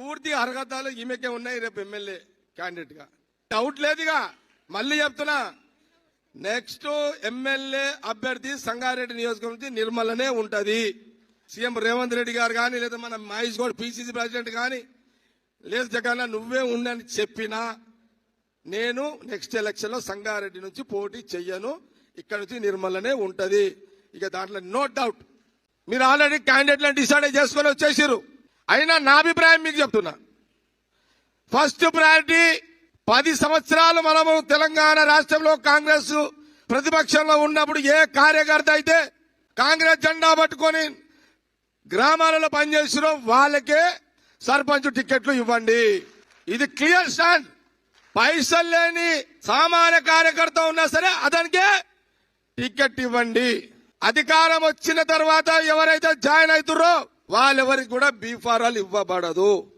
పూర్తి అర్హతలు ఈమెకే ఉన్నాయి రేపు ఎమ్మెల్యే క్యాండిడేట్గా. డౌట్ లేదుగా. మళ్ళీ చెప్తున్నా నెక్స్ట్ ఎమ్మెల్యే అభ్యర్థి సంగారెడ్డి నియోజకవర్గం నుంచి నిర్మలనే ఉంటది. సీఎం రేవంత్ రెడ్డి గారు కానీ లేదా మన మహేష్ గౌడ్ పిసిసి ప్రెసిడెంట్ కానీ లేదు జగన్ నువ్వే ఉండని చెప్పినా నేను నెక్స్ట్ ఎలక్షన్లో సంగారెడ్డి నుంచి పోటీ చెయ్యను. ఇక్కడ నుంచి నిర్మలనే ఉంటది. ఇక దాంట్లో నో డౌట్ మీరు ఆల్రెడీ క్యాండిడేట్లను డిసైడ్ చేసుకొని వచ్చేసారు అయినా నా అభిప్రాయం మీకు చెప్తున్నా. ఫస్ట్ ప్రయారిటీ పది సంవత్సరాలు మనము తెలంగాణ రాష్ట్రంలో కాంగ్రెస్ ప్రతిపక్షంలో ఉన్నప్పుడు ఏ కార్యకర్త అయితే కాంగ్రెస్ జెండా పట్టుకొని గ్రామాలలో పనిచేస్తున్నాం వాళ్ళకే సర్పంచ్ టికెట్లు ఇవ్వండి. ఇది క్లియర్ స్టాండ్. పైసలు లేని సామాన్య కార్యకర్త ఉన్నా సరే అతనికే టికెట్ ఇవ్వండి. అధికారం వచ్చిన తర్వాత ఎవరైతే జాయిన్ అవుతుర్రో వాళ్ళెవరికి కూడా బీఫారాలు ఇవ్వబడదు.